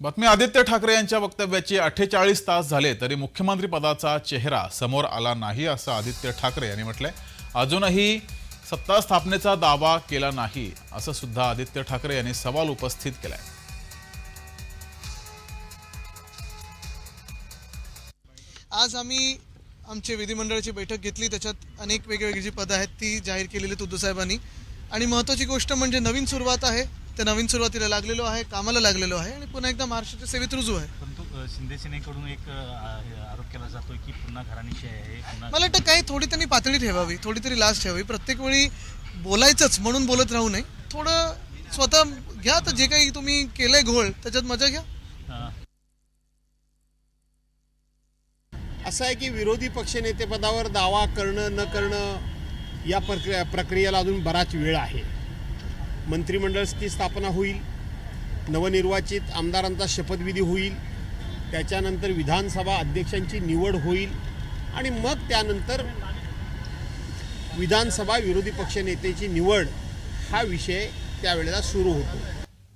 बातमी आदित्य ठाकरे यांच्या वक्तव्याचे अठ्ठेचाळीस तास झाले तरी मुख्यमंत्री पदाचा चेहरा समोर आला नाही असं आदित्य ठाकरे यांनी म्हटलंय. अजूनही सत्ता स्थापनेचा दावा केला नाही असं सुद्धा आदित्य ठाकरे यांनी सवाल उपस्थित केलाय. आज आम्ही आमची विधिमंडळाची बैठक घेतली त्याच्यात अनेक वेगवेगळी जी पदं आहेत ती जाहीर केलेली आहेत उद्धवसाहेबांनी आणि महत्त्वाची गोष्ट म्हणजे नवीन सुरुवात आहे. त्या नवीन सुरुवातीला लागलेलो आहे कामाला लागलेलो आहे आणि पुन्हा एकदा महाराष्ट्राच्या सेवेत रुजू आहे. परंतु अ, शिंदे सेनेकडून एक अ, आरोप केला जातोय की पुन्हा घराणीशी आहे पुन्हा मला वाटतं काही थोडी त्यांनी पातळी ठेवावी थोडी तरी लाज ठेवावी. प्रत्येक वेळी बोलायचंच म्हणून बोलत राहू नये. थोडं स्वतः घ्या तर जे काही तुम्ही केलंय घोळ त्याच्यात मजा घ्या. अ, असं आहे की विरोधी पक्षनेतेपदावर दावा करणं न करणं या प्रक्रिया प्रक्रियेला अजून बराच वेळ आहे. मंत्रिमंडळाची स्थापना होईल नवनिर्वाचित आमदारांचा शपथविधी होईल त्याच्यानंतर विधानसभा अध्यक्षांची निवड होईल आणि मग त्यानंतर विधानसभा विरोधी पक्षनेतेची निवड हा विषय त्यावेळेला सुरू होतो.